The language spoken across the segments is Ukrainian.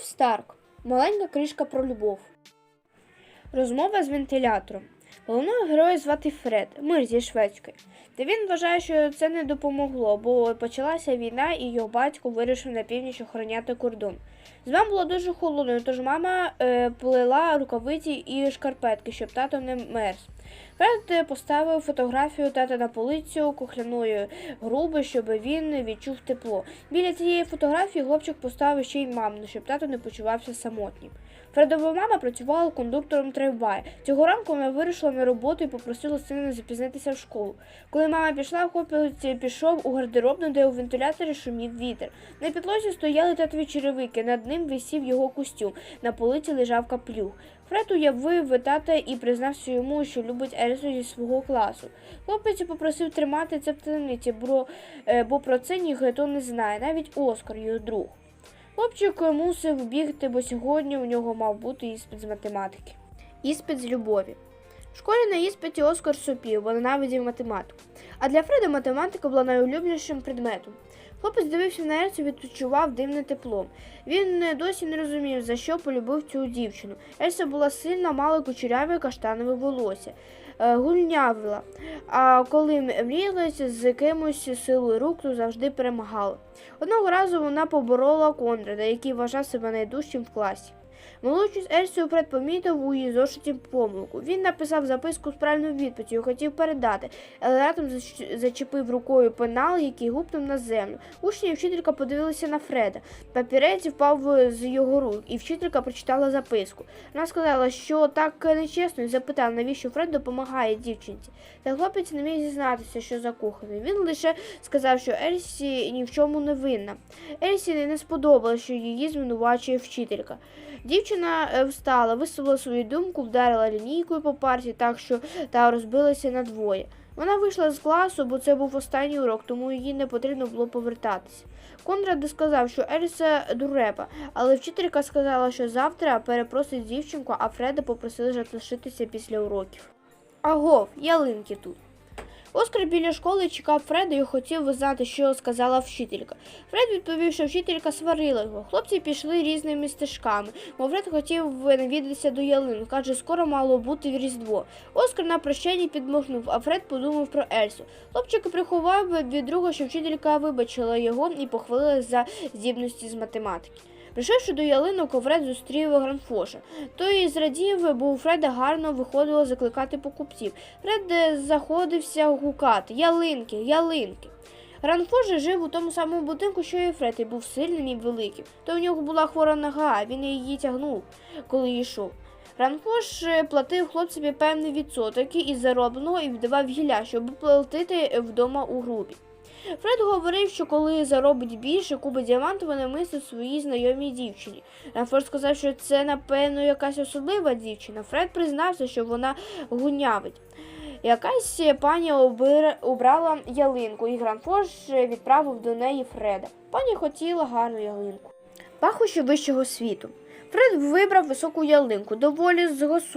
Ульф Старк. Маленька кришка про любов. Розмова з вентилятором. Головного героя звати Фред, мир зі Шведської. Та він вважає, що це не допомогло, бо почалася війна, і його батько вирішив на північ охороняти кордон. Зима була дуже холодною, тож мама е, плела рукавиці і шкарпетки, щоб тато не мерз. Фред поставив фотографію тата на полицю кухляної груби, щоб він відчув тепло. Біля цієї фотографії хлопчик поставив ще й мамину, щоб тато не почувався самотнім. Фредова мама працювала кондуктором трамваю. Цього ранку вона вирішила на роботу і попросила сина запізнитися в школу. Коли мама пішла, хлопець пішов у гардеробну, де у вентиляторі шумів вітер. На підлозі стояли татові черевики, над ним висів його костюм, на полиці лежав каплюх. Фред уявив тата і признався йому, що любить Ельсу зі свого класу. Хлопець попросив тримати це в таємниці, бо, е, бо про це ніхто не знає, навіть Оскар, його друг. Хлопчик мусив бігти, бо сьогодні у нього мав бути іспит з математики. Іспит з любові. В школі на іспиті Оскар сопів, бо ненавидів математику. А для Фреда математика була найулюбленішим предметом. Хлопець дивився на Ельсу і відчував дивне тепло. Він досі не розумів, за що полюбив цю дівчину. Ельса була сильна, мала кучеряве каштанове волосся, е, гульнявила. А коли мріялася з кимось силою рук, то завжди перемагала. Одного разу вона поборола Конрада, який вважав себе найдужчим в класі. Молодший з Ельсою помітив у її зошиті помилку. Він написав записку з правильною відповіддю хотів передати, але раптом зачепив рукою пенал, який гупнув на землю. Учні і вчителька подивилися на Фреда. Папірець впав з його рук, і вчителька прочитала записку. Вона сказала, що так нечесно, і запитала, навіщо Фред допомагає дівчинці. Та хлопець не міг зізнатися, що закоханий. Він лише сказав, що Ельсі ні в чому не винна. Ельсі не сподобалося, що її звинувачує вчителька. Дівчина е, встала, висловила свою думку, вдарила лінійкою по парті так, що та розбилася на двоє. Вона вийшла з класу, бо це був останній урок, тому їй не потрібно було повертатися. Конрад сказав, що Ельса дурепа, але вчителька сказала, що завтра перепросить дівчинку, а Фреда попросили залишитися після уроків. Агов, ялинки тут. Оскар біля школи чекав Фреда і хотів знати, що сказала вчителька. Фред відповів, що вчителька сварила його. Хлопці пішли різними стежками, бо Фред хотів навідатися до ялин. Каже, скоро мало бути в Різдво. Оскар на прощанні підмахнув, а Фред подумав про Ельсу. Хлопчик приховав від друга, що вчителька вибачила його і похвалила за здібності з математики. Прийшовши до ялинок, Фред зустрів Гранфоша. Той зрадів, бо у Фреда гарно виходило закликати покупців. Фред е, заходився гукати Ялинки, ялинки. Гранфош жив у тому самому будинку, що і Фред, і був сильним і великим. То в нього була хвора нога, він її тягнув, коли йшов. Ранфош е, платив хлопцеві певний відсоток із заробленого і віддавав гілля, щоб платити вдома у грубі. Фред говорив, що коли заробить більше, купить діамантове намисто своїй знайомій дівчині. Ранфорд сказав, що це, напевно, якась особлива дівчина. Фред признався, що вона гунявить. Якась пані обрала ялинку, і Гранфош відправив до неї Фреда. Пані хотіла гарну ялинку. Пахощі вищого світу. Фред вибрав високу ялинку, доволі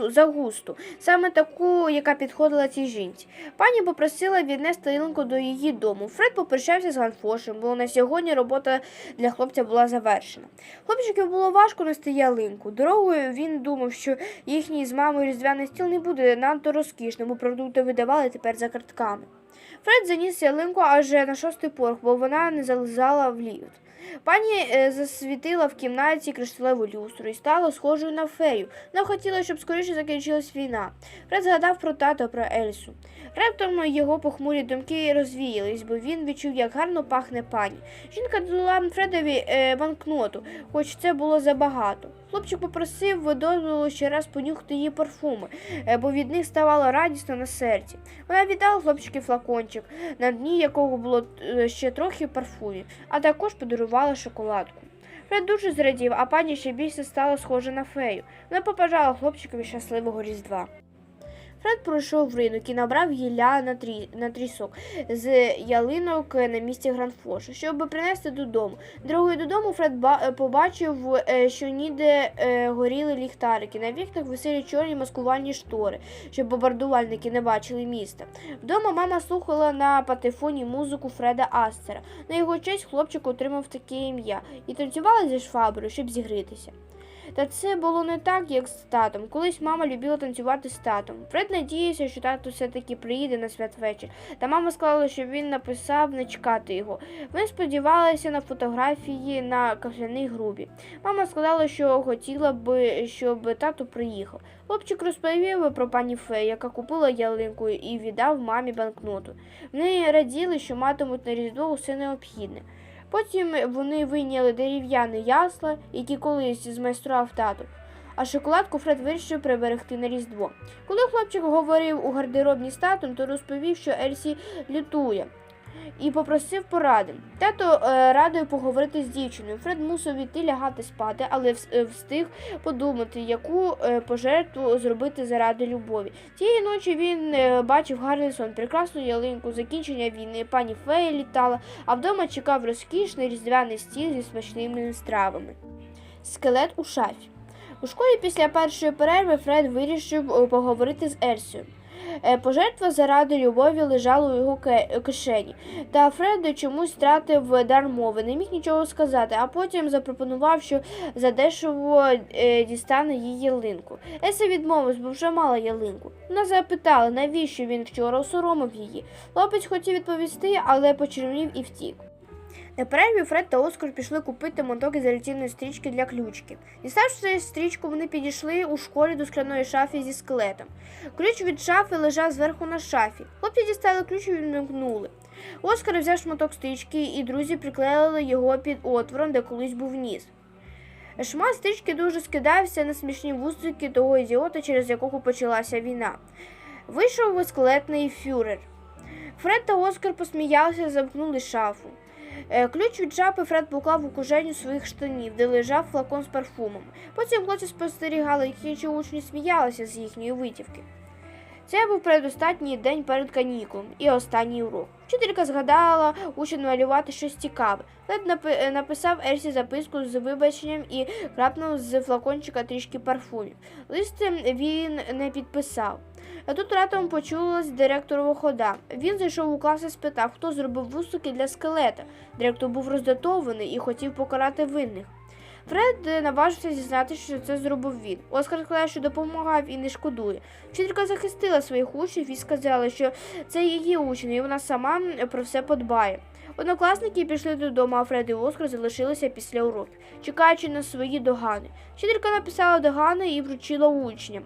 загусту, саме таку, яка підходила цій жінці. Пані попросила віднести ялинку до її дому. Фред попрощався з Ганфошем, бо на сьогодні робота для хлопця була завершена. Хлопчику було важко нести ялинку. Дорогою він думав, що їхній з мамою різдвяний стіл не буде надто розкішним, бо продукти видавали тепер за картками. Фред заніс ялинку аж на шостий поверх, бо вона не залізала в ліфт. Пані е, засвітила в кімнаті кришталеву люстру і стала схожою на фею. Вона хотіла, щоб скоріше закінчилась війна. Фред згадав про тато, про Ельсу. Раптом його похмурі думки розвіялись, бо він відчув, як гарно пахне пані. Жінка дала Фредові е, банкноту, хоч це було забагато. Хлопчик попросив дозволу ще раз понюхати її парфуми, е, бо від них ставало радісно на серці. Вона віддала хлопчику флакончик, на дні якого було е, ще трохи парфумів, а також подарувала шоколадку. Фред дуже зрадів, а пані ще більше стала схожа на фею. Вона побажала хлопчикові щасливого різдва. Фред пройшов ринок і набрав гілля на, трі... на трісок з ялинок на місці Гранфош, щоб принести додому. Дорогою додому Фред ба... е, побачив, е, що ніде е, горіли ліхтарики. На вікнах висели чорні маскувальні штори, щоб бомбардувальники не бачили міста. Вдома мама слухала на патефоні музику Фреда Астера. На його честь хлопчик отримав таке ім'я і танцювала зі шваброю, щоб зігрітися. Та це було не так, як з татом. Колись мама любила танцювати з татом. Фред надіявся, що тато все-таки приїде на святвечір. Та мама сказала, що він написав не чекати його. Вони сподівалися на фотографії на кафяній грубі. Мама сказала, що хотіла б, щоб тато приїхав. Хлопчик розповів про пані Фею, яка купила ялинку і віддав мамі банкноту. Вони раділи, що матимуть на різдво усе необхідне. Потім вони вийняли дерев'яне ясла, які колись змайстрував тато. А шоколадку Фред вирішив приберегти на Різдво. Коли хлопчик говорив у гардеробні з татом, то розповів, що Ельсі лютує, і попросив поради. Тато е, радив поговорити з дівчиною. Фред мусив іти лягати спати, але е, встиг подумати, яку е, пожертву зробити заради любові. Тієї ночі він бачив гарний сон, прекрасну ялинку, закінчення війни, пані фея літала, а вдома чекав розкішний різдвяний стіл зі смачними стравами. Скелет у шафі. У школі після першої перерви Фред вирішив поговорити з Ерсією. Е, Пожертва заради любові лежала у його кишені, та Фред чомусь втратив дар мови, не міг нічого сказати, а потім запропонував, що задешево е, дістане її ялинку. Еся відмовилась, бо вже мала ялинку. Вона запитала, навіщо він вчора осоромив її. Хлопець хотів відповісти, але почернів і втік. На перерві Фред та Оскар пішли купити моток ізоляційної стрічки для ключки. Діставши стрічку, вони підійшли у школі до скляної шафи зі скелетом. Ключ від шафи лежав зверху на шафі. Хлопці дістали ключ і відмикнули. Оскар взяв шматок стрічки, і друзі приклеїли його під отвором, де колись був ніс. Шмат стрічки дуже скидався на смішні вусики того ідіота, через якого почалася війна. Вийшов скелетний фюрер. Фред та Оскар посміялися, замкнули шафу. Е, Ключ від шапи Фред поклав у кишеню своїх штанів, де лежав флакон з парфумом. Потім хлопці спостерігали, як інші учні сміялися з їхньої витівки. Це був передостатній день перед канікулом і останній урок. Вчителька згадала учням малювати щось цікаве. Фред напи- е, написав Ерсі записку з вибаченням і крапнув з флакончика трішки парфумів. Лист він не підписав. А тут раптом почулась директорова хода. Він зайшов у клас і спитав, хто зробив вусики для скелета. Директор був роздатований і хотів покарати винних. Фред е, наважився зізнати, що це зробив він. Оскар сказав, що допомагав і не шкодує. Вчителька захистила своїх учнів і сказала, що це її учні, і вона сама про все подбає. Однокласники пішли додому, а Фред і Оскар залишилися після уроків, чекаючи на свої догани. Вчителька написала догани і вручила учням.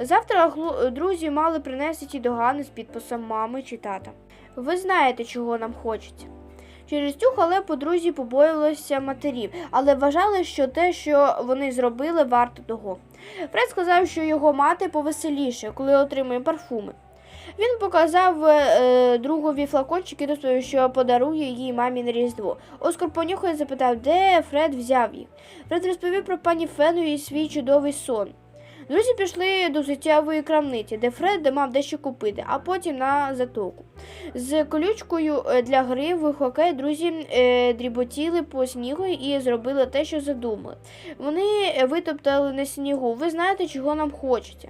Завтра друзі мали принести догани з підписом мами чи тата. Ви знаєте, чого нам хочеться. Через цю халепу друзі побоювалися матерів, але вважали, що те, що вони зробили, варто того. Фред сказав, що його мати повеселіше, коли отримує парфуми. Він показав е, другові флакончик і розповів, що подарує їй мамі на Різдво. Оскар понюхав і запитав, де Фред взяв їх. Фред розповів про пані Фену і свій чудовий сон. Друзі пішли до життєвої крамниці, де Фред мав дещо купити, а потім на затоку. З колючкою е, для гри в хокей друзі е, дріботіли по снігу і зробили те, що задумали. Вони е, витоптали на снігу. Ви знаєте, чого нам хочеться.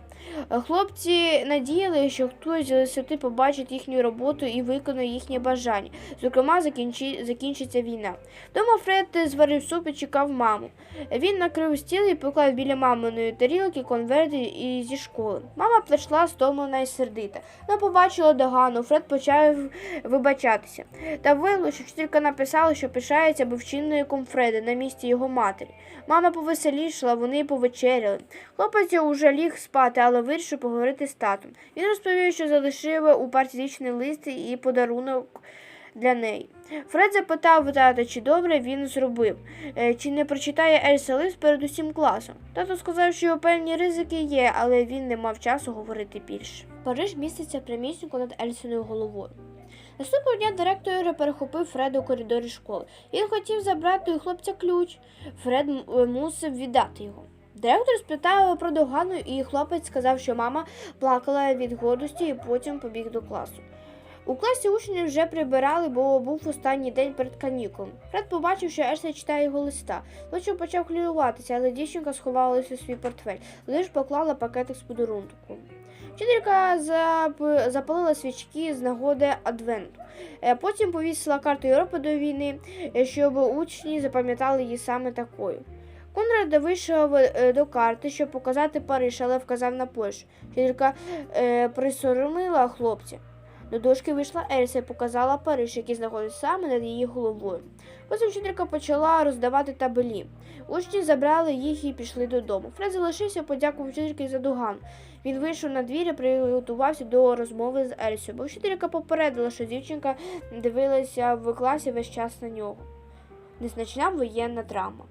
Хлопці надіяли, що хтось з висоти побачить їхню роботу і виконує їхнє бажання. Зокрема, закінчи, закінчиться війна. Дома Фред зварив суп і чекав маму. Він накрив стіл і поклав біля маминої тарілки конверти зі школи. Мама прийшла стомлена і сердита. Вона побачила догану, Фред почав вибачатися. Та виявилося, що вчителька написала, що пишається вчинником Фреда на місці його матері. Мама повеселішала, вони повечеряли. Хлопець уже ліг спати, але вирішив поговорити з татом. Він розповів, що залишив у партійний лист і подарунок для неї. Фред запитав тата, чи добре він зробив, е, чи не прочитає Ельса лист перед усім класом. Тато сказав, що певні ризики є, але він не мав часу говорити більше. Париж міститься прямісінько над Ельсиною головою. Наступного дня директор перехопив Фреда у коридорі школи. Він хотів забрати у хлопця ключ. Фред е, мусив віддати його. Директор спитав про догану, і хлопець сказав, що мама плакала від гордості і потім побіг до класу. У класі учні вже прибирали, бо був останній день перед канікулами. Фред побачив, що Ерса читає його листа. Лучше почав хвилюватися, але дівчинка сховалася у свій портфель, лиш поклала пакетик з подарунком. Вчителька зап- запалила свічки з нагоди адвенту. Е, Потім повісила карту Європи до війни, е, щоб учні запам'ятали її саме такою. Конрад вийшов е, до карти, щоб показати Париж, але вказав на Польщу. Вчителька присоромила хлопця. До дошки вийшла Ельса і показала Париж, який знаходиться саме над її головою. Потім вчителька почала роздавати табелі. Учні забрали їх і пішли додому. Фред залишився, подякував вчительці за дуган. Він вийшов на двір і приготувався до розмови з Ельсою, бо вчителька попередила, що дівчинка дивилася в класі весь час на нього. Незначна воєнна драма.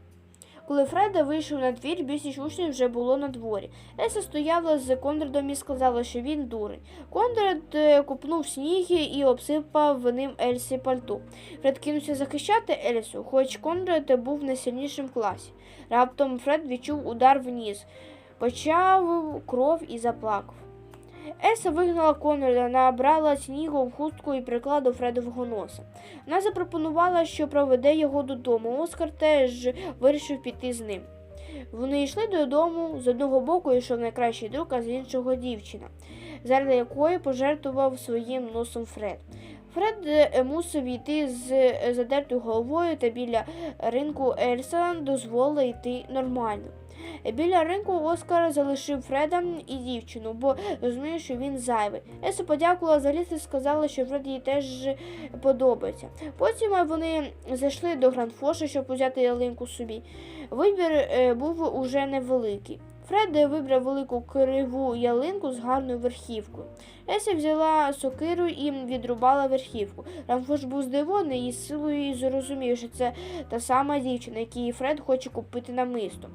Коли Фреда вийшов на двір, більшість учнів вже було на дворі. Еса стояла з Конрадом і сказала, що він дурень. Конрад е, купнув сніг і обсипав ним Ельсі пальто. Фред кинувся захищати Ельсу, хоч Конрад був найсильнішим в класі. Раптом Фред відчув удар вниз, почав кров і заплакав. Еса вигнала Конрада, набрала снігу в хустку і приклала до Фредового носа. Вона запропонувала, що проведе його додому. Оскар теж вирішив піти з ним. Вони йшли додому, з одного боку йшов найкращий друг, а з іншого дівчина, заради якої пожертвував своїм носом Фред. Фред е, мусив йти з е, задертою головою та біля ринку Ельса дозволила йти нормально. Біля ринку Оскар залишив Фреда і дівчину, бо розуміє, що він зайвий. Еса подякувала за ліс і сказала, що Фред їй теж подобається. Потім вони зайшли до Грандфоша, щоб взяти ялинку собі. Вибір е, був уже невеликий. Фред вибрав велику криву ялинку з гарною верхівкою. Еся взяла сокиру і відрубала верхівку. Рамфош був здивований і з силою зрозумів, що це та сама дівчина, якій Фред хоче купити намисто.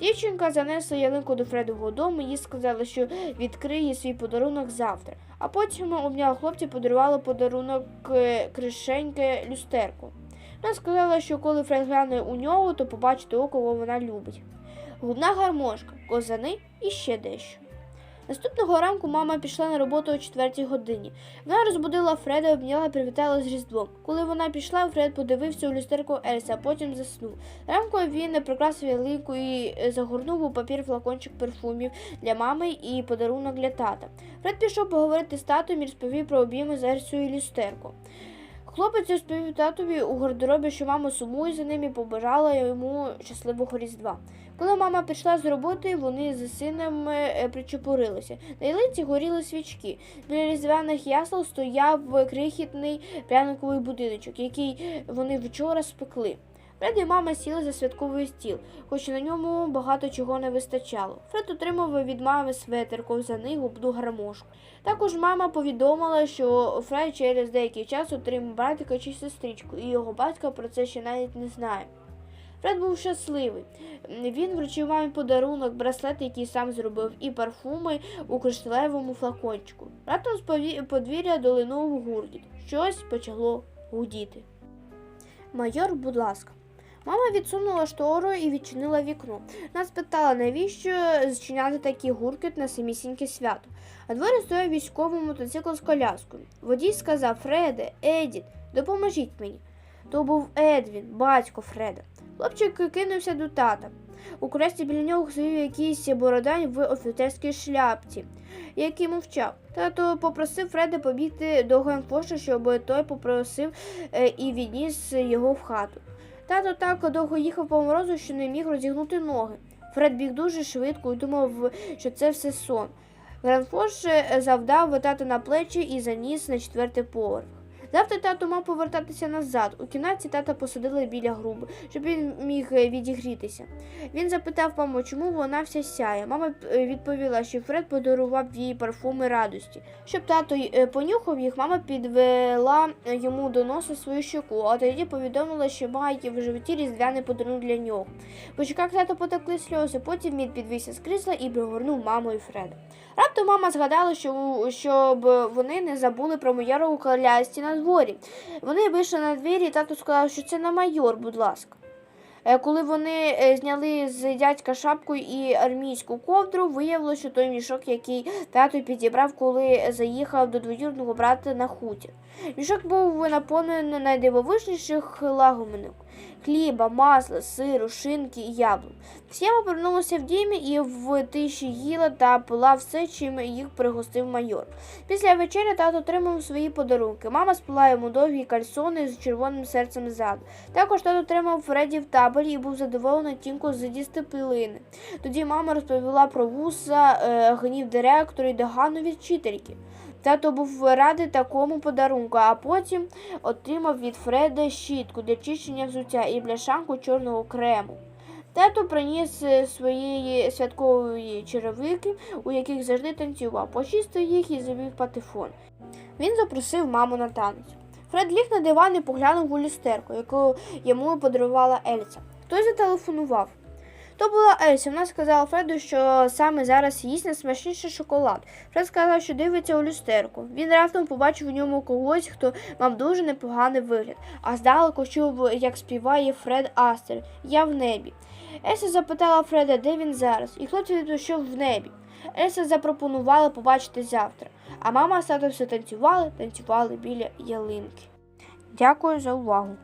Дівчинка занесла ялинку до Фредового дому їй сказала, що відкриє свій подарунок завтра. А потім обняла хлопця і подарувала подарунок е, кришеньке люстерку. Вона сказала, що коли Фред гляне у нього, то побачить того, кого вона любить. Губна гармошка, козани і ще дещо. Наступного ранку мама пішла на роботу о четвертій годині. Вона розбудила Фреда, обняла і привітала з Різдвом. Коли вона пішла, Фред подивився у люстерку Ельса, а потім заснув. Ранку він прикрасив ялинку і е, загорнув у папір флакончик перфумів для мами і подарунок для тата. Фред пішов поговорити з татом і розповів про обійми з Ельсою і люстерку. Хлопець розповів татові у гардеробі, що мама сумує за ним і побажала йому щасливого різдва. Коли мама пішла з роботи, вони з сином е, причепурилися. На ялинці горіли свічки. Біля різдвяних ясел стояв крихітний пряниковий будиночок, який вони вчора спекли. Фред і мама сіли за святковий стіл, хоч на ньому багато чого не вистачало. Фред отримав від мами светер, ковзани, губну гармошку. Також мама повідомила, що Фред через деякий час отримав братика чи сестричку, і його батько про це ще навіть не знає. Фред був щасливий. Він вручив мамі подарунок, браслет, який сам зробив, і парфуми у кришталевому флакончику. Раптом з подвір'я долинув гуркіт. Щось почало гудіти. Майор, будь ласка. Мама відсунула штору і відчинила вікно. Вона спитала, навіщо зчиняти такий гуркіт на самісіньке свято. А дворі стояв військовий мотоцикл з коляскою. Водій сказав Фреде, Едіт, допоможіть мені. То був Едвін, батько Фреда. Хлопчик кинувся до тата. У кресті біля нього сидів якийсь бородань в офіцерській шляпці, який мовчав. Тато попросив Фреда побігти до Генфоша, щоб той попросив е, і відніс його в хату. Тато так довго їхав по морозу, що не міг розігнути ноги. Фред біг дуже швидко і думав, що це все сон. Гранфош е, завдав тата на плечі і заніс на четвертий поверх. Завтра тато мав повертатися назад. У кімнаті тата посадили біля груби, щоб він міг е, відігрітися. Він запитав маму, чому вона вся сяє. Мама е, відповіла, що Фред подарував їй парфуми радості. Щоб тато е, понюхав їх, мама підвела йому до носа свою щоку, а тоді повідомила, що має в животі різдвяний подарунок для нього. По щоках тато потекли сльози, потім він підвівся з крісла і пригорнув маму і Фреда. Раптом мама згадала, що щоб вони не забули про майорову колясці на дворі. Вони вийшли на двір, і тато сказав, що це не майор, будь ласка. Е, Коли вони е, зняли з дядька шапку і армійську ковдру, виявилося, що той мішок, який тато підібрав, коли заїхав до двоюрного брата на хутір. Мішок був наповнений найдивовижніших лагоминок хліба, масла, сиру, шинки і яблук. Сєма повернулася в дім і в тиші їла та пила все, чим їх пригостив майор. Після вечері тато отримав свої подарунки. Мама спила йому довгі кальсони з червоним серцем ззаду. Також тато отримав Фредді в таборі і був задоволений тінко з дисципліни. Тоді мама розповіла про вуса, е, гнів директора і догану від вчительки. Тато був радий такому подарунку, а потім отримав від Фреда щітку для чищення взуття і бляшанку чорного крему. Тато приніс е, свої святкові черевики, у яких завжди танцював, почистив їх і завів патефон. Він запросив маму на танець. Фред ліг на диван і поглянув у люстерку, яку йому подарувала Ельса. Хтось зателефонував. То була Ельса. Вона сказала Фреду, що саме зараз їсть найсмачніший шоколад. Фред сказав, що дивиться у люстерку. Він раптом побачив у ньому когось, хто мав дуже непоганий вигляд, а здалеку чув, як співає Фред Астер Я в небі. Ельса запитала Фреда, де він зараз, і хлопці відповів в небі. Ельса запропонувала побачити завтра, а мама з татом все танцювали, танцювали біля ялинки. Дякую за увагу.